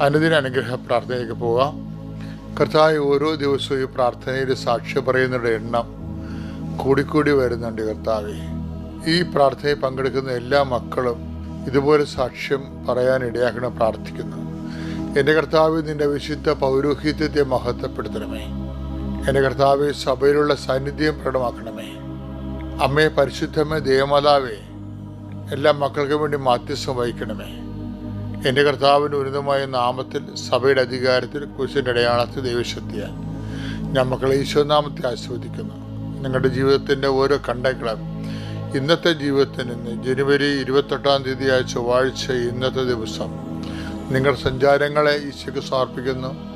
അനുദിന അനുഗ്രഹ പ്രാർത്ഥനയിലേക്ക് പോകാം. കർത്താവ് ഓരോ ദിവസവും ഈ പ്രാർത്ഥനയിൽ സാക്ഷ്യം പറയുന്നവരുടെ എണ്ണം കൂടിക്കൂടി വരുന്നുണ്ട് കർത്താവെ. ഈ പ്രാർത്ഥനയിൽ പങ്കെടുക്കുന്ന എല്ലാ മക്കളും ഇതുപോലെ സാക്ഷ്യം പറയാൻ ഇടയാക്കണം പ്രാർത്ഥിക്കുന്നു. എന്റെ കർത്താവ് നിന്റെ വിശുദ്ധ പൗരോഹിത്യത്തെ മഹത്വപ്പെടുത്തണമേ. എന്റെ കർത്താവ് സഭയിലുള്ള സാന്നിധ്യം പ്രകടമാക്കണമേ. അമ്മയെ പരിശുദ്ധമേ ദേവമാതാവേ എല്ലാ മക്കൾക്കും വേണ്ടി മാധ്യസ്ഥം വഹിക്കണമേ. എന്റെ കർത്താവിന്റെ ഉന്നതമായ നാമത്തിൽ സഭയുടെ അധികാരത്തിൽ കുരിശിന്റെ അടയാളത്തിൽ ദൈവശക്തിയാൽ ഞാൻ മക്കളെ ഈശോനാമത്തെ ആസ്വദിക്കുന്നു നിങ്ങളുടെ ജീവിതത്തിന്റെ ഓരോ കണ്ടകളും ഇന്നത്തെ ജീവിതത്തിൽ നിന്ന് ജനുവരി ഇരുപത്തെട്ടാം തീയതിയായ ചൊവ്വാഴ്ച ഇന്നത്തെ ദിവസം നിങ്ങൾ സഞ്ചാരങ്ങളെ ഈശോയ്ക്ക് സമർപ്പിക്കുന്നു.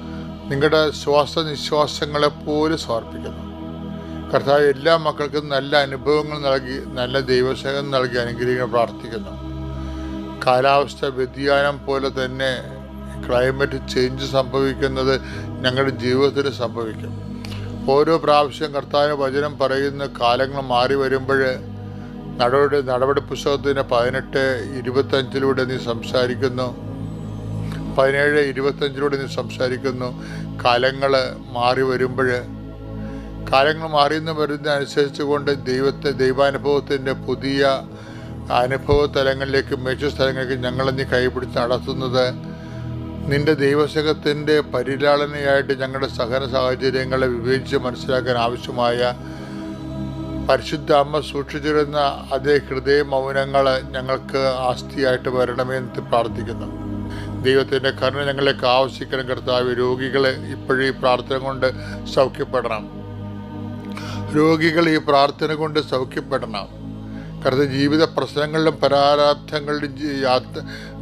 നിങ്ങളുടെ ശ്വാസനിശ്വാസങ്ങളെ പോലും സമർപ്പിക്കുന്നു. കർത്താവ് എല്ലാ മക്കൾക്കും നല്ല അനുഭവങ്ങൾ നൽകി നല്ല ദൈവസേവനം നൽകി അനുഗ്രഹിക്കാൻ പ്രാർത്ഥിക്കുന്നു. കാലാവസ്ഥ വ്യതിയാനം പോലെ തന്നെ ക്ലൈമറ്റ് ചേഞ്ച് സംഭവിക്കുന്നത് ഞങ്ങളുടെ ജീവിതത്തിൽ സംഭവിക്കും. ഓരോ പ്രാവശ്യം കർത്താവിന് വചനം പറയുന്ന കാലങ്ങൾ മാറി വരുമ്പോൾ നടപടി നടപടി പുസ്തകത്തിന് പതിനെട്ട് ഇരുപത്തഞ്ചിലൂടെ നീ സംസാരിക്കുന്നു. പതിനേഴ് ഇരുപത്തഞ്ചിലൂടെ നീ സംസാരിക്കുന്നു. കാലങ്ങൾ മാറി വരുമ്പോൾ കാലങ്ങൾ മാറിയെന്ന് വരുന്ന അനുസരിച്ച് കൊണ്ട് ദൈവത്തെ ദൈവാനുഭവത്തിന്റെ പുതിയ അനുഭവ തലങ്ങളിലേക്കും മികച്ച സ്ഥലങ്ങളിലേക്കും ഞങ്ങളെ നീ കൈപിടിച്ച് നടത്തുന്നത്. നിന്റെ ദൈവസംഘത്തിന്റെ പരിലാളനയായിട്ട് ഞങ്ങളുടെ സഹന സാഹചര്യങ്ങളെ വിവേചിച്ച് മനസ്സിലാക്കാൻ ആവശ്യമായ പരിശുദ്ധ അമ്മ സൂക്ഷിച്ചിരുന്ന അതേ ഹൃദയ മൗനങ്ങൾ ഞങ്ങൾക്ക് ആസ്തിയായിട്ട് വരണമേ എന്ന് പ്രാർത്ഥിക്കുന്നു. ദൈവത്തിന്റെ കരുണ ഞങ്ങളിലേക്ക് ആവശ്യിക്കണം. കർത്താവ് രോഗികളെ ഇപ്പോഴും ഈ പ്രാർത്ഥന കൊണ്ട് സൗഖ്യപ്പെടണം. രോഗികൾ ഈ പ്രാർത്ഥന കൊണ്ട് സൗഖ്യപ്പെടണം. കരുത് ജീവിത പ്രശ്നങ്ങളിലും പരാരാബ്ധങ്ങളിലും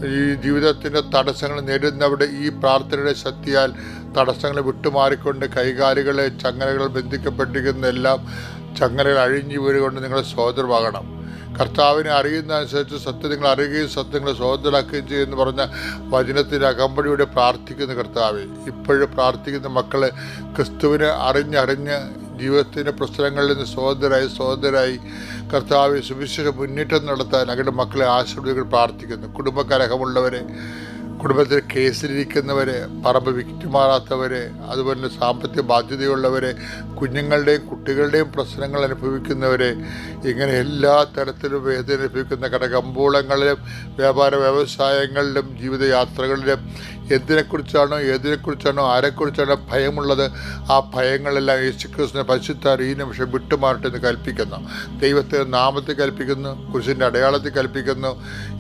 ഈ ജീവിതത്തിന്റെ തടസ്സങ്ങൾ നേരിടുന്നവിടെ ഈ പ്രാർത്ഥനയുടെ ശക്തിയാൽ തടസ്സങ്ങൾ വിട്ടുമാറിക്കൊണ്ട് കൈകാലുകളെ ചങ്ങലകൾ ബന്ധിക്കപ്പെട്ടിരിക്കുന്ന എല്ലാം ചങ്ങലകൾ അഴിഞ്ഞു വീഴുകൊണ്ട് നിങ്ങൾ സ്വതന്ത്രമാകണം. കർത്താവിനെ അറിയുന്ന അനുസരിച്ച് സത്യം നിങ്ങൾ അറിയുകയും സത്യം സത്യങ്ങളെ സോദരാക്കുകയും ചെയ്യുമെന്ന് പറഞ്ഞ വചനത്തിന്റെ അകമ്പടിയോടെ പ്രാർത്ഥിക്കുന്ന കർത്താവ് ഇപ്പോഴും പ്രാർത്ഥിക്കുന്ന മക്കളെ ക്രിസ്തുവിനെ അറിഞ്ഞറിഞ്ഞ് ജീവിതത്തിന്റെ പ്രശ്നങ്ങളിൽ നിന്ന് സ്വതന്ത്രരായി സ്വതന്ത്രരായി കർത്താവ് സുവിശേഷ മുന്നേറ്റം നടത്താൻ അവരുടെ മക്കളെ ആശ്രയികൾ പ്രാർത്ഥിക്കുന്നു. കുടുംബകലഹമുള്ളവരെ കുടുംബത്തിൽ കേസിലിരിക്കുന്നവരെ പറമ്പ് വിറ്റുമാറാത്തവരെ അതുപോലെ തന്നെ സാമ്പത്തിക ബാധ്യതയുള്ളവരെ കുഞ്ഞുങ്ങളുടെയും കുട്ടികളുടെയും പ്രശ്നങ്ങൾ അനുഭവിക്കുന്നവരെ ഇങ്ങനെ എല്ലാ തരത്തിലും വേദന അനുഭവിക്കുന്ന കടകമ്പോളങ്ങളിലും വ്യാപാര വ്യവസായങ്ങളിലും ജീവിതയാത്രകളിലും എന്തിനെക്കുറിച്ചാണോ ഏതിനെക്കുറിച്ചാണോ ആരെക്കുറിച്ചാണോ ഭയമുള്ളത് ആ ഭയങ്ങളെല്ലാം യേശുക്രിസ്തുവിനെ പരിശുദ്ധ ഈ നിമിഷം വിട്ടുമാറട്ടെ എന്ന് കൽപ്പിക്കുന്നു. ദൈവത്തെ നാമത്തിൽ കൽപ്പിക്കുന്നു കുരിശിന്റെ അടയാളത്തിൽ കൽപ്പിക്കുന്നു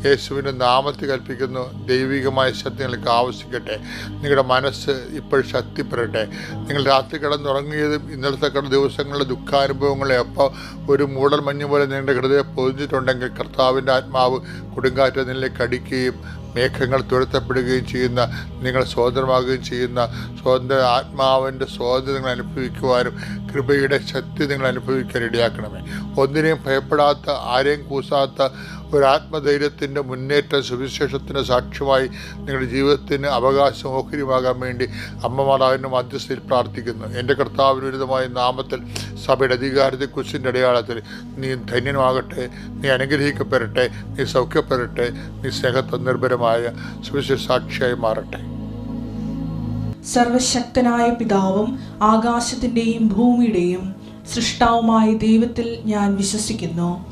യേശുവിന്റെ നാമത്തിൽ കൽപ്പിക്കുന്നു. ദൈവികമായ ശക്തി നിങ്ങൾക്ക് ആവശ്യിക്കട്ടെ. നിങ്ങളുടെ മനസ്സ് ഇപ്പോൾ ശക്തിപ്പെടട്ടെ. നിങ്ങൾ രാത്രി കിടന്നുറങ്ങിയതും ഇന്നലത്തെ കിട ദിവസങ്ങളിലെ ദുഃഖാനുഭവങ്ങളെ അപ്പോൾ ഒരു മൂടൽ മഞ്ഞ് പോലെ നിങ്ങളുടെ ഹൃദയം പൊതിഞ്ഞിട്ടുണ്ടെങ്കിൽ കർത്താവിന്റെ ആത്മാവ് കൊടുങ്കാറ്റ് നിലയിലേക്ക് അടിക്കുകയും മേഘങ്ങൾ തുരത്തപ്പെടുകയും ചെയ്യുന്ന നിങ്ങൾ സ്വതന്ത്രമാകുകയും ചെയ്യുന്ന സ്വതന്ത്ര ആത്മാവിന്റെ സ്വാതന്ത്ര്യം നിങ്ങൾ അനുഭവിക്കുവാനും കൃപയുടെ ശക്തി നിങ്ങൾ അനുഭവിക്കാൻ ഇടയാക്കണമേ ഒന്നിനെയും ഭയപ്പെടാത്ത ആരെയും കൂസാത്ത ഒരു ആത്മധൈര്യത്തിന്റെ മുന്നേറ്റ സുവിശേഷത്തിന്റെ സാക്ഷ്യമായി നിങ്ങളുടെ ജീവിതത്തിന് അവകാശം ഓഹരിയുമാകാൻ വേണ്ടി അമ്മമാതാവിന്റെ മധ്യസ്ഥയിൽ പ്രാർത്ഥിക്കുന്നു. എന്റെ കർത്താവിനുരിതമായ നാമത്തിൽ സഭയുടെ അധികാരത്തെ കുശിന്റെ അടയാളത്തിൽ നീ ധന്യനുമാകട്ടെ നീ അനുഗ്രഹിക്കപ്പെടട്ടെ നീ സൗഖ്യപ്പെടട്ടെ നീ സ്നേഹത്വ നിർഭരമായ സുവിശേഷ സാക്ഷിയായി മാറട്ടെ. സർവശക്തനായ പിതാവും ആകാശത്തിന്റെയും ഭൂമിയുടെയും സൃഷ്ടാവുമായ ദൈവത്തിൽ ഞാൻ വിശ്വസിക്കുന്നു.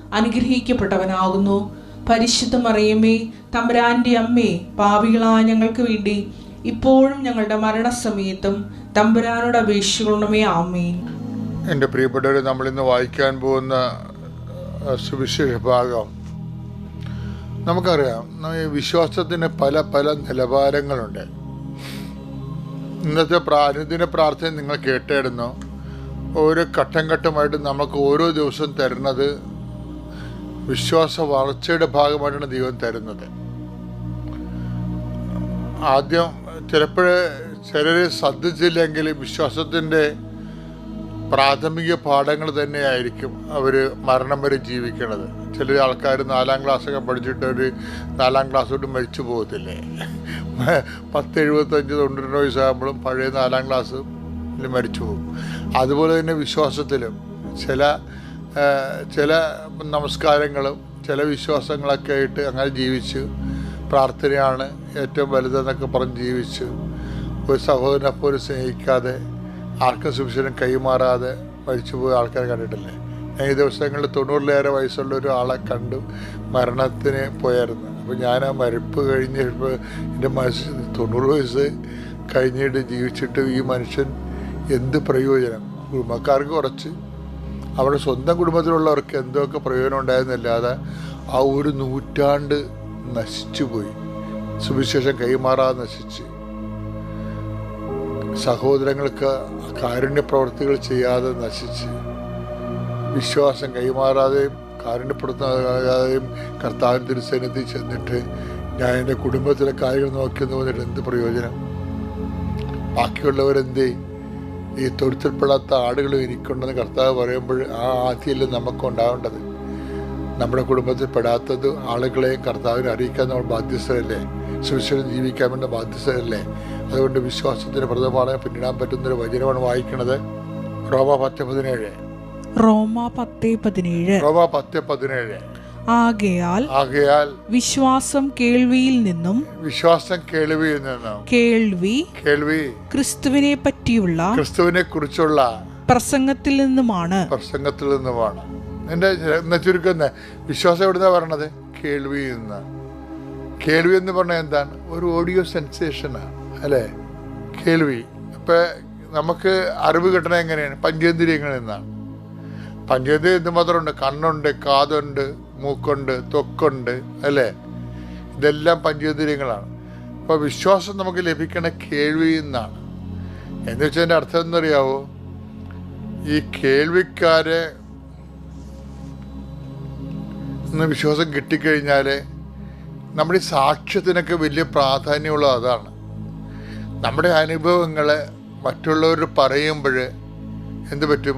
അനുഗ്രഹിക്കപ്പെട്ടവനാകുന്നു. പരിശുദ്ധ മറിയമേ തമ്പുരാന്റെ അമ്മേ പാപികളായ ഞങ്ങൾക്ക് വേണ്ടി ഇപ്പോഴും ഞങ്ങളുടെ മരണസമയത്തും തമ്പുരാനോട് അപേക്ഷിക്കണമേ ആമേ എന്റെ പ്രിയപ്പെട്ടവർ നമ്മൾ ഇന്ന് വായിക്കാൻ പോകുന്ന സുവിശേഷ ഭാഗം. നമുക്കറിയാം ഈ വിശ്വാസത്തിന് പല പല നിലവാരങ്ങളുണ്ട്. ഇന്നത്തെ പ്രാ അനുദിന പ്രാർത്ഥന നിങ്ങൾ കേട്ടായിരുന്നു ഓരോ ഘട്ടം ഘട്ടമായിട്ട് നമുക്ക് ഓരോ ദിവസം തരുന്നത് വിശ്വാസ വളർച്ചയുടെ ഭാഗമായിട്ടാണ് ദൈവം തരുന്നത്. ആദ്യം ചിലപ്പോഴേ ചിലരെ ശ്രദ്ധിച്ചില്ലെങ്കിൽ വിശ്വാസത്തിന്റെ പ്രാഥമിക പാഠങ്ങൾ തന്നെയായിരിക്കും അവർ മരണം വരെ ജീവിക്കണത്. ചില ആൾക്കാർ നാലാം ക്ലാസ്സൊക്കെ പഠിച്ചിട്ട് ഒരു നാലാം ക്ലാസ് തൊട്ട് മരിച്ചു പോകത്തില്ലേ? പത്ത് എഴുപത്തഞ്ച് തൊണ്ണൂറ് വയസ്സാകുമ്പോഴും പഴയ നാലാം ക്ലാസ് മരിച്ചു പോകും. അതുപോലെ തന്നെ വിശ്വാസത്തിലും ചില ചില നമസ്കാരങ്ങളും ചില വിശ്വാസങ്ങളൊക്കെ ആയിട്ട് അങ്ങനെ ജീവിച്ച് പ്രാർത്ഥനയാണ് ഏറ്റവും വലുതെന്നൊക്കെ പറഞ്ഞ് ജീവിച്ച് ഒരു സഹോദരനെ പോലും സ്നേഹിക്കാതെ ആർക്കും സുവിശേഷം കൈമാറാതെ മരിച്ചുപോയ ആൾക്കാരെ കണ്ടിട്ടില്ലേ? ഞാൻ ഈ ദിവസങ്ങളിൽ തൊണ്ണൂറിലേറെ വയസ്സുള്ള ഒരാളെ കണ്ടു മരണത്തിന് പോയായിരുന്നു. അപ്പോൾ ഞാൻ ആ മരിപ്പ് കഴിഞ്ഞപ്പോൾ എന്റെ മനസ്സിൽ തൊണ്ണൂറ് വയസ്സ് കഴിഞ്ഞിട്ട് ജീവിച്ചിട്ട് ഈ മനുഷ്യൻ എന്ത് പ്രയോജനം? കുടുംബക്കാർക്ക് കുറച്ച് അവരുടെ സ്വന്തം കുടുംബത്തിലുള്ളവർക്ക് എന്തൊക്കെ പ്രയോജനം ഉണ്ടായിരുന്നല്ലാതെ ആ ഒരു നൂറ്റാണ്ട് നശിച്ചു പോയി സുവിശേഷം കൈമാറാതെ നശിച്ച്. സഹോദരങ്ങൾക്ക് കാരുണ്യപ്രവർത്തികൾ ചെയ്യാതെ നശിച്ച്. വിശ്വാസം കൈമാറാതെയും കാരുണ്യപ്പെടുത്താതെയും കർത്താവിൻ തിരുസന്നിധി ചെന്നിട്ട് ഞാൻ എന്റെ കുടുംബത്തിലെ കാര്യങ്ങൾ നോക്കിയെന്ന് പറഞ്ഞിട്ട് എന്ത് പ്രയോജനം? ബാക്കിയുള്ളവരെന്തേ? ഈ തൊഴുത്തിൽപ്പെടാത്ത ആടുകളും എനിക്കുണ്ടെന്ന് കർത്താവ് പറയുമ്പോൾ ആ ആദ്യമല്ലേ നമുക്കുണ്ടാവേണ്ടത്. നമ്മുടെ കുടുംബത്തിൽ പെടാത്തത് ആളുകളെ കർത്താവിനെ അറിയിക്കാൻ നമ്മൾ ബാധ്യസ്ഥരല്ലേ? സുവിശേഷം ജീവിക്കാൻ വേണ്ട ബാധ്യസ്ഥരല്ലേ? അതുകൊണ്ട് വിശ്വാസത്തിന് പ്രഥമമാണ് പിന്നിടാൻ പറ്റുന്നൊരു വചനമാണ് വായിക്കുന്നത്. റോമ പത്ത് പതിനേഴ്. റോമ പത്ത് പതിനേഴ്. റോമ പത്ത് പതിനേഴ്. ആകയാൽ ആകയാൽ വിശ്വാസം കേൾവിയിൽ നിന്നും വിശ്വാസം കേൾവിയിൽ നിന്നും കേൾവി കേൾവി ക്രിസ്തുവിനെ പറ്റിയുള്ള ക്രിസ്തുവിനെ കുറിച്ചുള്ള പ്രസംഗത്തിൽ നിന്നുമാണ്. പ്രസംഗത്തിൽ നിന്നുമാണ്. നിന്റെ എന്ന ചുരുക്കുന്ന വിശ്വാസം എവിടുന്നാ പറഞ്ഞത് കേൾവിയിൽ നിന്ന്. കേൾവി എന്ന് പറഞ്ഞാൽ എന്താണ്? ഒരു ഓഡിയോ സെൻസേഷനാണ് അല്ലേ? കേൾവി. ഇപ്പൊ നമുക്ക് അറിവ് കിട്ടണത് എങ്ങനെയാണ്? പഞ്ചേന്ദ്രിയങ്ങളിൽ നിന്നാണ്. പഞ്ചേന്ദ്രിയം എന്തുമാത്രമുണ്ട്? കണ്ണുണ്ട് കാതുണ്ട് മൂക്കുണ്ട് ത്വക്കുണ്ട് അല്ലേ? ഇതെല്ലാം പഞ്ചേന്ദ്രിയങ്ങളാണ്. അപ്പോൾ വിശ്വാസം നമുക്ക് ലഭിക്കണ കേൾവിയിൽ നിന്നാണ്. എന്ന് വെച്ചാൽ എന്റെ അർത്ഥം എന്നറിയാവോ ഈ കേൾവിക്കാരെ ഇന്ന് വിശ്വാസം കിട്ടിക്കഴിഞ്ഞാൽ നമ്മുടെ ഈ സാക്ഷ്യത്തിനൊക്കെ വലിയ പ്രാധാന്യമുള്ള അതാണ്. നമ്മുടെ അനുഭവങ്ങളെ മറ്റുള്ളവർ പറയുമ്പോൾ എന്ത് പറ്റും?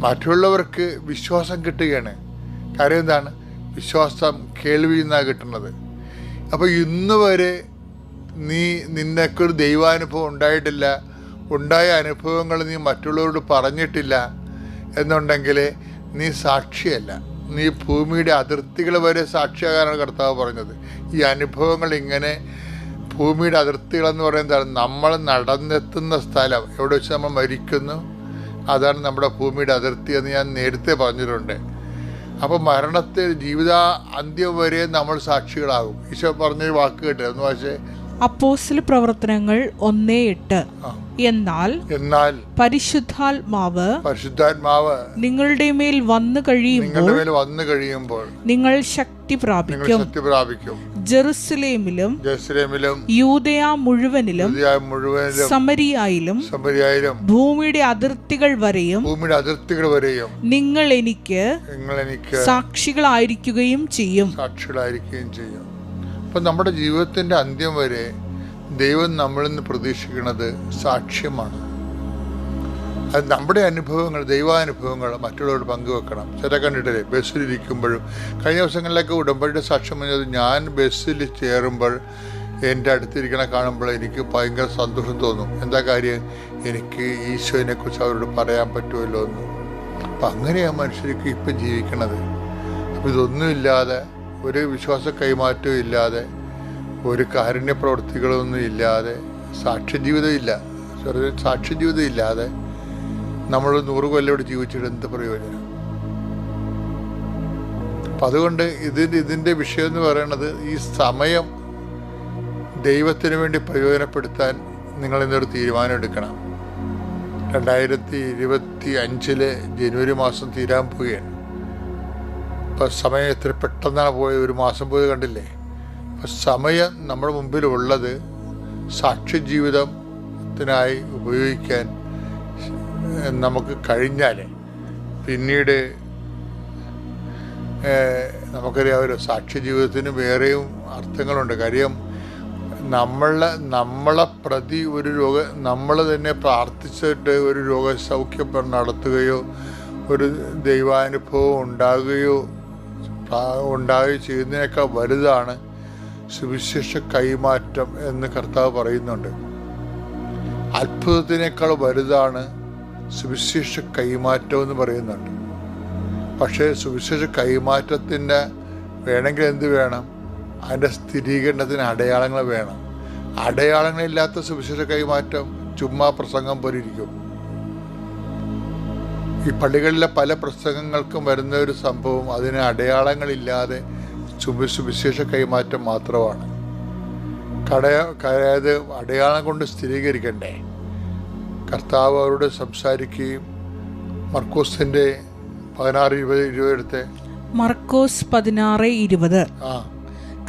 മറ്റുള്ളവർക്ക് വിശ്വാസം കിട്ടുകയാണ്. കാര്യം എന്താണ് വിശ്വാസം കേൾവിയിൽ നിന്നാണ് കിട്ടുന്നത്. അപ്പോൾ ഇന്ന് വരെ നീ നിന്നൊക്കെ ഒരു ദൈവാനുഭവം ഉണ്ടായിട്ടില്ല. ഉണ്ടായ അനുഭവങ്ങൾ നീ മറ്റുള്ളവരോട് പറഞ്ഞിട്ടില്ല എന്നുണ്ടെങ്കിൽ നീ സാക്ഷിയല്ല. നീ ഭൂമിയുടെ അതിർത്തികൾ വരെ സാക്ഷിയാകാനാണ് കർത്താവ് പറഞ്ഞത്. ഈ അനുഭവങ്ങൾ ഇങ്ങനെ ഭൂമിയുടെ അതിർത്തികളെന്ന് പറയുന്നത് നമ്മൾ നടന്നെത്തുന്ന സ്ഥലം. എവിടെ വെച്ച് നമ്മൾ മരിക്കുന്നു? അതാണ് നമ്മുടെ ഭൂമിയുടെ അതിർത്തി എന്ന് ഞാൻ നേരത്തെ പറഞ്ഞിട്ടുണ്ട്. അപ്പോൾ മരണത്തിൽ ജീവിത അന്ത്യം വരെ നമ്മൾ സാക്ഷികളാകും ഈശോ പറഞ്ഞ വാക്ക് കേട്ടേ എന്ന് പക്ഷേ അപ്പോസിൽ പ്രവർത്തനങ്ങൾ ഒന്നേ എട്ട്. എന്നാൽ എന്നാൽ പരിശുദ്ധാത്മാവ് പരിശുദ്ധാത്മാവ് നിങ്ങളുടെ മേൽ വന്നു കഴിയുമ്പോൾ വന്നു കഴിയുമ്പോൾ നിങ്ങൾ ശക്തി പ്രാപിക്കും. ശക്തി പ്രാപിക്കും. ജെറുസലേമിലും ജെറുസലേമിലും യൂതയ മുഴുവനിലും മുഴുവനിലും സമരിയായിലും സമരിയായിലും ഭൂമിയുടെ അതിർത്തികൾ വരെയും ഭൂമിയുടെ അതിർത്തികൾ വരെയും നിങ്ങൾ എനിക്ക് നിങ്ങൾ എനിക്ക് സാക്ഷികളായിരിക്കുകയും ചെയ്യും. സാക്ഷികളായിരിക്കുകയും ചെയ്യും. അപ്പം നമ്മുടെ ജീവിതത്തിന്റെ അന്ത്യം വരെ ദൈവം നമ്മളിൽ നിന്ന് പ്രതീക്ഷിക്കുന്നത് സാക്ഷ്യമാണ്. അത് നമ്മുടെ അനുഭവങ്ങൾ ദൈവാനുഭവങ്ങൾ മറ്റുള്ളവരോട് പങ്കുവെക്കണം. ചില കണ്ടിട്ടില്ലേ? ബസ്സിലിരിക്കുമ്പോഴും കഴിഞ്ഞ ദിവസങ്ങളിലൊക്കെ ഉടമ്പടിയുടെ സാക്ഷ്യം പറഞ്ഞത് ഞാൻ ബസ്സിൽ ചേരുമ്പോൾ എന്റെ അടുത്തിരിക്കണ കാണുമ്പോൾ എനിക്ക് ഭയങ്കര സന്തോഷം തോന്നും. എന്താ കാര്യം? എനിക്ക് ഈശോനെ കുറിച്ച് അവരോട് പറയാൻ പറ്റുമല്ലോ എന്ന്. അപ്പം അങ്ങനെയാണ് മനുഷ്യർക്ക് ഇപ്പം ജീവിക്കണത്. അപ്പം ഇതൊന്നുമില്ലാതെ ഒരു വിശ്വാസ കൈമാറ്റവും ഇല്ലാതെ ഒരു കാരുണ്യ പ്രവൃത്തികളൊന്നും ഇല്ലാതെ സാക്ഷ്യജീവിതം ഇല്ല ചെറിയ സാക്ഷ്യജീവിതം ഇല്ലാതെ നമ്മൾ നൂറ് കൊല്ലോട് ജീവിച്ചിട്ട് എന്ത് പ്രയോജനം? അപ്പം അതുകൊണ്ട് ഇതിന്റെ ഇതിന്റെ വിഷയം എന്ന് പറയുന്നത് ഈ സമയം ദൈവത്തിന് വേണ്ടി പ്രയോജനപ്പെടുത്താൻ നിങ്ങൾ ഇന്നൊരു തീരുമാനം എടുക്കണം. രണ്ടായിരത്തി ഇരുപത്തി അഞ്ചിലെ ജനുവരി മാസം തീരാൻ പോവുകയാണ്. ഇപ്പം സമയം എത്ര പെട്ടെന്നാണ് പോയത്? ഒരു മാസം പോയത് കണ്ടില്ലേ? സമയം നമ്മുടെ മുമ്പിലുള്ളത് സാക്ഷി സാക്ഷ്യജീവിതത്തിനായി ഉപയോഗിക്കാൻ നമുക്ക് കഴിഞ്ഞാൽ പിന്നീട് ഏഹ്, സാക്ഷി ജീവിതത്തിന് വേറെയും അർത്ഥങ്ങളുണ്ട്. കാര്യം നമ്മളെ നമ്മളെ പ്രതി ഒരു രോഗ നമ്മൾ തന്നെ പ്രാർത്ഥിച്ചിട്ട് ഒരു രോഗസൗഖ്യം നടത്തുകയോ ഒരു ദൈവാനുഭവം ഉണ്ടാകുകയോ ഉണ്ടാകുകയോ ചെയ്യുന്നതിനേക്കാൾ വലുതാണ് സുവിശേഷ കൈമാറ്റം എന്ന് കർത്താവ് പറയുന്നുണ്ട്. അത്ഭുതത്തിനേക്കാൾ വലുതാണ് സുവിശേഷ കൈമാറ്റം എന്ന് പറയുന്നുണ്ട്. പക്ഷേ സുവിശേഷ കൈമാറ്റത്തിന്റെ വേണമെങ്കിൽ എന്ത് വേണം? അതിന്റെ സ്ഥിരീകരണത്തിന് അടയാളങ്ങൾ വേണം. അടയാളങ്ങളില്ലാത്ത സുവിശേഷ കൈമാറ്റം ചുമ്മാ പ്രസംഗം പോലെ ഇരിക്കും. ഈ പള്ളികളിലെ പല പ്രസംഗങ്ങൾക്കും വരുന്ന ഒരു സംഭവം അതിന് അടയാളങ്ങളില്ലാതെ സുവിശേഷ കൈമാറ്റം മാത്രമാണ്. കടയ അതായത് അടയാളം കൊണ്ട് സ്ഥിരീകരിക്കണ്ടേ? കർത്താവ് അവരോട് സംസാരിക്കുകയും മർക്കോസിന്റെ പതിനാറ് ഇരുപത് ഇരുപത് എടുത്ത്. മർക്കോസ് പതിനാറ് ഇരുപത്. ആ.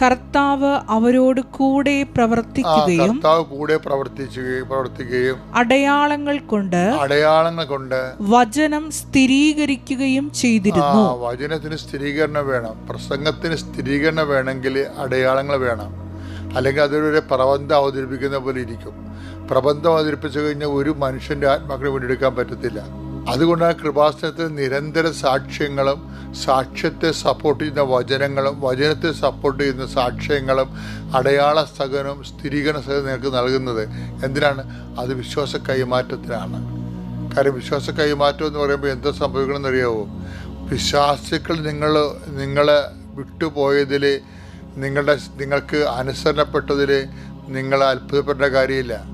കർത്താവ് അവരോട് കൂടെ പ്രവർത്തിക്കുകയും കർത്താവ് കൂടെ പ്രവർത്തിക്കുകയും പ്രവർത്തിക്കുകയും അടയാളങ്ങൾ കൊണ്ട് അടയാളങ്ങൾ കൊണ്ട് വചനം സ്ഥിരീകരിക്കുകയും ചെയ്തിരുന്നു. വചനത്തിന് സ്ഥിരീകരണം വേണം. പ്രസംഗത്തിന് സ്ഥിരീകരണം വേണമെങ്കിൽ അടയാളങ്ങൾ വേണം. അല്ലെങ്കിൽ അതൊരു പ്രബന്ധം അവതരിപ്പിക്കുന്ന പോലെ ഇരിക്കും. പ്രബന്ധം അവതരിപ്പിച്ചു കഴിഞ്ഞാൽ ഒരു മനുഷ്യന്റെ ആത്മാക്കളെ വീണ്ടെടുക്കാൻ പറ്റത്തില്ല. അതുകൊണ്ടാണ് കൃപാസനത്തിൽ നിരന്തര സാക്ഷ്യങ്ങളും സാക്ഷ്യത്തെ സപ്പോർട്ട് ചെയ്യുന്ന വചനങ്ങളും വചനത്തെ സപ്പോർട്ട് ചെയ്യുന്ന സാക്ഷ്യങ്ങളും അടയാള സഹനവും സ്ഥിരീകരണ സഹനം നിങ്ങൾക്ക് നൽകുന്നത് എന്തിനാണ്? അത് വിശ്വാസ കൈമാറ്റത്തിനാണ്. കാര്യം വിശ്വാസ കൈമാറ്റം എന്ന് പറയുമ്പോൾ എന്താ സംഭവിക്കണമെന്ന് അറിയാവോ? വിശ്വാസികൾ നിങ്ങൾ നിങ്ങളെ വിട്ടുപോയതിൽ നിങ്ങളുടെ നിങ്ങൾക്ക് അനുസരണപ്പെട്ടതിൽ നിങ്ങളെ അത്ഭുതപ്പെട്ട കാര്യമില്ല.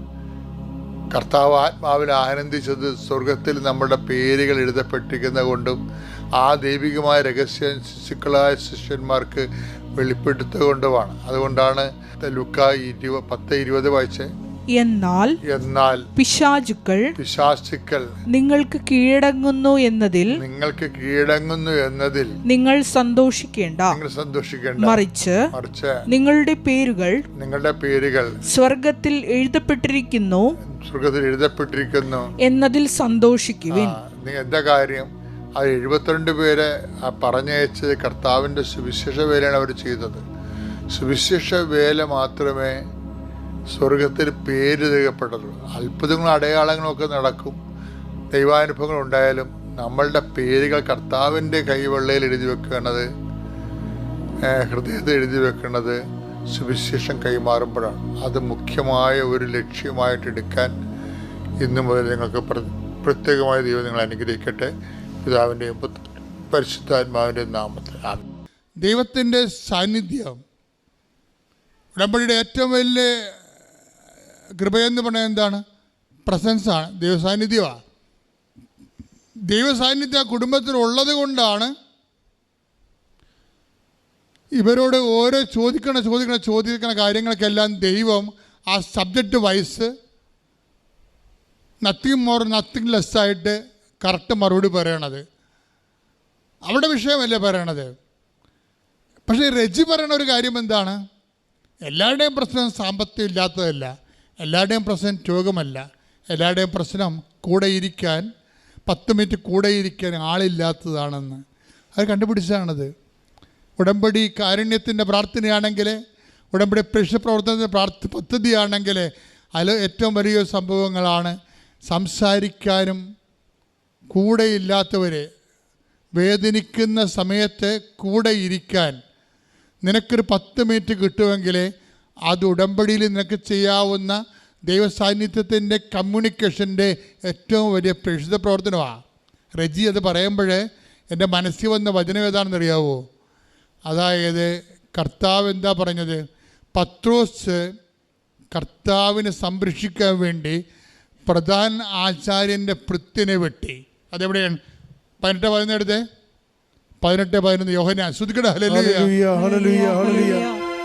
കർത്താവ് ആത്മാവിൽ ആനന്ദിച്ചത് സ്വർഗത്തിൽ നമ്മുടെ പേരുകൾ എഴുതപ്പെട്ടിരിക്കുന്ന കൊണ്ടും ആ ദൈവികമായ രഹസ്യ ശിശുക്കളായ ശിഷ്യന്മാർക്ക് വെളിപ്പെടുത്തുകൊണ്ടുമാണ് അതുകൊണ്ടാണ് ലുക്ക ഇരുപ പത്ത് ഇരുപത് വായിച്ച്. എന്നാൽ എന്നാൽ പിശാചുക്കൾ പിശാചുക്കൾ നിങ്ങൾക്ക് കീഴടങ്ങുന്നു എന്നതിൽ നിങ്ങൾക്ക് കീഴടങ്ങുന്നു എന്നതിൽ നിങ്ങൾ സന്തോഷിക്കേണ്ട. നിങ്ങൾ സന്തോഷിക്കേണ്ട. മറിച്ച് മറിച്ച് നിങ്ങളുടെ പേരുകൾ നിങ്ങളുടെ പേരുകൾ സ്വർഗത്തിൽ എഴുതപ്പെട്ടിരിക്കുന്നു. സ്വർഗത്തിൽ എഴുതപ്പെട്ടിരിക്കുന്നു. എന്നതിൽ സന്തോഷിക്കുവിൻ. എന്താ കാര്യം? ആ എഴുപത്തിരണ്ട് പേരെ പറഞ്ഞയച്ചത് കർത്താവിന്റെ സുവിശേഷ വേലയാണ് അവർ ചെയ്തത്. സുവിശേഷ വേല മാത്രമേ സ്വർഗത്തിൽ പേര് രേഖപ്പെട്ടുള്ളൂ അത്ഭുതങ്ങളും അടയാളങ്ങളൊക്കെ നടക്കും. ദൈവാനുഭവങ്ങൾ ഉണ്ടായാലും നമ്മളുടെ പേരുകൾ കർത്താവിന്റെ കൈവെള്ളയിൽ എഴുതി വെക്കുന്നത് ഹൃദയത്തിൽ എഴുതി വെക്കുന്നത് സുവിശേഷം കൈമാറുമ്പോഴാണ്. അത് മുഖ്യമായ ഒരു ലക്ഷ്യമായിട്ട് എടുക്കാൻ ഇന്നു മുതൽ നിങ്ങൾക്ക് പ്ര- പ്രത്യേകമായ ദൈവം നിങ്ങൾ അനുഗ്രഹിക്കട്ടെ. പിതാവിന്റെയും പരിശുദ്ധാത്മാവിന്റെയും നാമത്തിൽ. ദൈവത്തിന്റെ സാന്നിധ്യം. ഉടമ്പടിയുടെ ഏറ്റവും വലിയ കൃപയെന്ന് പറയുന്നത് എന്താണ്? പ്രസൻസാണ് ദൈവസാന്നിധ്യമാണ് ദൈവസാന്നിധ്യം ഉള്ളത് കൊണ്ടാണ് ഇവരോട് ഓരോ ചോദിക്കണ ചോദിക്കണ ചോദിക്കണ കാര്യങ്ങൾക്കെല്ലാം ദൈവം ആ subject wise nothing more nothing less ആയിട്ട് കറക്റ്റ് മറുപടി പറയണത്. അവിടെ വിഷയമല്ലേ പറയണത്? പക്ഷേ റെജി പറയണ ഒരു കാര്യം എന്താണ്? എല്ലാവരുടെയും പ്രശ്നം സാമ്പത്തികം ഇല്ലാത്തതല്ല. എല്ലാവരുടെയും പ്രശ്നം രോഗമല്ല. എല്ലാവരുടെയും പ്രശ്നം കൂടെ ഇരിക്കാൻ പത്ത് മിനിറ്റ് കൂടെ ഇരിക്കാൻ ആളില്ലാത്തതാണെന്ന്. അത് കണ്ടുപിടിച്ചതാണത് ഉടമ്പടി കാരുണ്യത്തിന്റെ പ്രാർത്ഥനയാണെങ്കിൽ ഉടമ്പടി പ്രവർത്തനത്തിന്റെ പ്രാർത്ഥ പദ്ധതിയാണെങ്കിൽ അതിൽ ഏറ്റവും വലിയ സംഭവങ്ങളാണ് സംസാരിക്കാനും കൂടെയില്ലാത്തവരെ വേദനിക്കുന്ന സമയത്ത് കൂടെ ഇരിക്കാൻ നിനക്കൊരു പത്ത് മിനിറ്റ് കിട്ടുമെങ്കിൽ അത് ഉടമ്പടിയിൽ നിനക്ക് ചെയ്യാവുന്ന ദൈവസാന്നിധ്യത്തിന്റെ കമ്മ്യൂണിക്കേഷന്റെ ഏറ്റവും വലിയ പ്രേക്ഷിത പ്രവർത്തനമാണ് റെജി അത് പറയുമ്പോൾ എന്റെ മനസ്സിൽ വന്ന വചനം ഏതാണെന്ന് അറിയാവോ അതായത് കർത്താവ് എന്താ പറഞ്ഞത്? പത്രോസ് കർത്താവിനെ സംരക്ഷിക്കാൻ വേണ്ടി പ്രധാന ആചാര്യന്റെ പൃത്തിനെ വെട്ടി. അതെവിടെയാണ്? പതിനെട്ട് പതിനെടുത്ത് പതിനെട്ട് പതിനൊന്ന് യോഹന ശ്രുതിക്കട ഹല്ലേലൂയ. Hallelujah hallelujah hallelujah.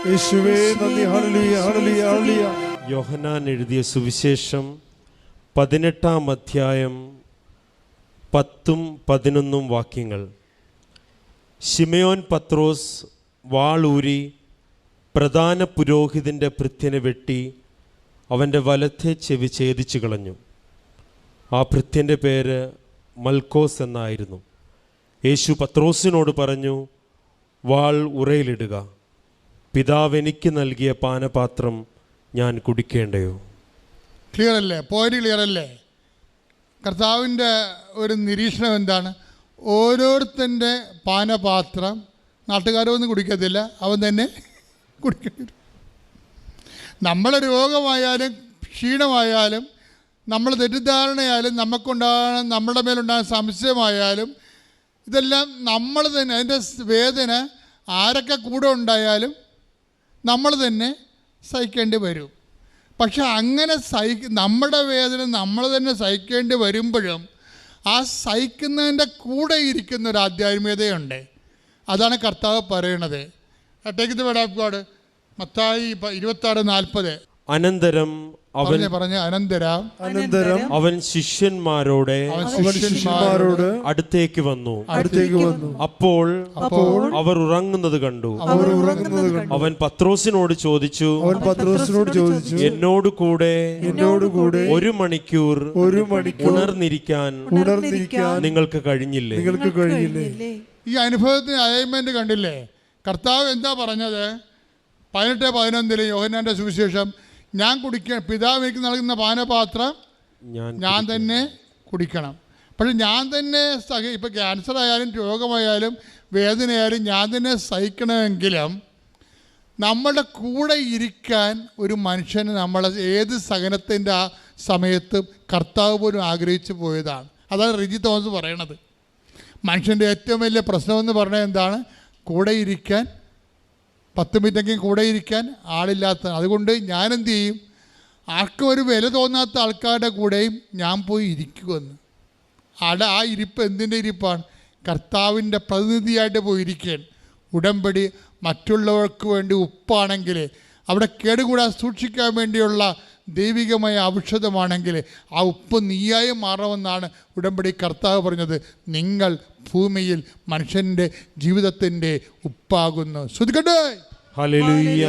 യേശുവേ നന്ദി. Hallelujah hallelujah hallelujah. യോഹനാൻ എഴുതിയ സുവിശേഷം പതിനെട്ടാം അധ്യായം പത്തും പതിനൊന്നും വാക്യങ്ങൾ. ഷിമയോൻ പത്രോസ് വാളൂരി പ്രധാന പുരോഹിതന്റെ ഭൃത്യനെ വെട്ടി അവന്റെ വലത്തെ ചെവി ഛേദിച്ചു കളഞ്ഞു. ആ ഭൃത്യന്റെ പേര് മൽക്കോസ് എന്നായിരുന്നു. യേശു പത്രോസിനോട് പറഞ്ഞു വാൾ ഉറയിലിടുക. പിതാവ് എനിക്ക് നൽകിയ പാനപാത്രം ഞാൻ കുടിക്കേണ്ടയോ? ക്ലിയർ അല്ലേ? പോയിന്റ് ക്ലിയർ അല്ലേ? കർത്താവിന്റെ ഒരു നിരീക്ഷണം എന്താണ്? ഓരോരുത്തന്റെ പാനപാത്രം നാട്ടുകാരൊന്നും കുടിക്കത്തില്ല അവൻ തന്നെ കുടിക്കേണ്ടി വരും നമ്മളെ രോഗമായാലും ക്ഷീണമായാലും നമ്മൾ തെറ്റിദ്ധാരണയായാലും നമുക്കുണ്ടാകുന്ന നമ്മുടെ മേലുണ്ടാകുന്ന സംശയമായാലും ഇതെല്ലാം നമ്മൾ തന്നെ അതിന്റെ വേദന ആരൊക്കെ കൂടെ ഉണ്ടായാലും നമ്മൾ തന്നെ സഹിക്കേണ്ടി വരും. പക്ഷെ അങ്ങനെ സഹി നമ്മുടെ വേദന നമ്മൾ തന്നെ സഹിക്കേണ്ടി വരുമ്പോഴും ആ സഹിക്കുന്നതിന്റെ കൂടെ ഇരിക്കുന്ന ഒരു ആധ്യാത്മികതയുണ്ട് അതാണ് കർത്താവ് പറയണത്. Take the word of God Mathai ഇരുപത്താറ് നാൽപ്പത്. അനന്തരം അവൻ പറഞ്ഞ അനന്തരം അനന്തര അവൻ ശിഷ്യന്മാരോടെ ശിഷ്യന്മാരോട് അടുത്തേക്ക് വന്നു. അടുത്തേക്ക് വന്നു. അപ്പോൾ അപ്പോൾ അവർ ഉറങ്ങുന്നത് കണ്ടു. അവർ ഉറങ്ങുന്നത് കണ്ടു. അവൻ പത്രോസിനോട് ചോദിച്ചു അവൻ പത്രോസിനോട് ചോദിച്ചു എന്നോട് കൂടെ എന്നോട് കൂടെ ഒരു മണിക്കൂർ ഒരു മണിക്കൂർ ഉണർന്നിരിക്കാൻ ഉണർന്നിരിക്കാൻ നിങ്ങൾക്ക് കഴിഞ്ഞില്ലേ? നിങ്ങൾക്ക് കഴിഞ്ഞില്ലേ? ഈ അനുഭവത്തിന് അലൈൻമെന്റ് കണ്ടില്ലേ? കർത്താവ് എന്താ പറഞ്ഞത്? പതിനെട്ട് പതിനൊന്നിലെ യോഹന്നാന്റെ സുവിശേഷം ഞാൻ കുടിക്കാൻ പിതാവ് എനിക്ക് നൽകുന്ന പാനപാത്രം ഞാൻ ഞാൻ തന്നെ കുടിക്കണം. പക്ഷെ ഞാൻ തന്നെ സഹി ഇപ്പോൾ ക്യാൻസർ ആയാലും രോഗമായാലും വേദനയായാലും ഞാൻ തന്നെ സഹിക്കണമെങ്കിലും നമ്മളുടെ കൂടെ ഇരിക്കാൻ ഒരു മനുഷ്യന് നമ്മളെ ഏത് സഹനത്തിന്റെ ആ സമയത്തും കർത്താവ് പോലും ആഗ്രഹിച്ചു പോയതാണ്. അതാണ് റിജി തോമസ് പറയണത്. മനുഷ്യന്റെ ഏറ്റവും വലിയ പ്രശ്നമെന്ന് പറഞ്ഞാൽ എന്താണ്? കൂടെ ഇരിക്കാൻ പത്ത് മിനിറ്റെങ്കിലും കൂടെ ഇരിക്കാൻ ആളില്ലാത്ത അതുകൊണ്ട് ഞാൻ എന്ത് ചെയ്യും? ആർക്കും ഒരു വില തോന്നാത്ത ആൾക്കാരുടെ കൂടെയും ഞാൻ പോയി ഇരിക്കുമെന്ന്. അവിടെ ആ ഇരിപ്പ് എന്തിന്റെ ഇരിപ്പാണ്? കർത്താവിന്റെ പ്രതിനിധിയായിട്ട് പോയി ഇരിക്കാൻ ഉടമ്പടി മറ്റുള്ളവർക്ക് വേണ്ടി ഉപ്പാണെങ്കിൽ അവിടെ കേടുകൂടാൻ സൂക്ഷിക്കാൻ വേണ്ടിയുള്ള ദൈവികമായ ഔഷധമാണെങ്കിൽ ആ ഉപ്പ് നീയായി മാറണമെന്നാണ് ഉടമ്പടി കർത്താവ് പറഞ്ഞത്. നിങ്ങൾ ഭൂമിയിൽ മനുഷ്യന്റെ ജീവിതത്തിന്റെ ഉപ്പാകുന്നു. ഹല്ലേലൂയ.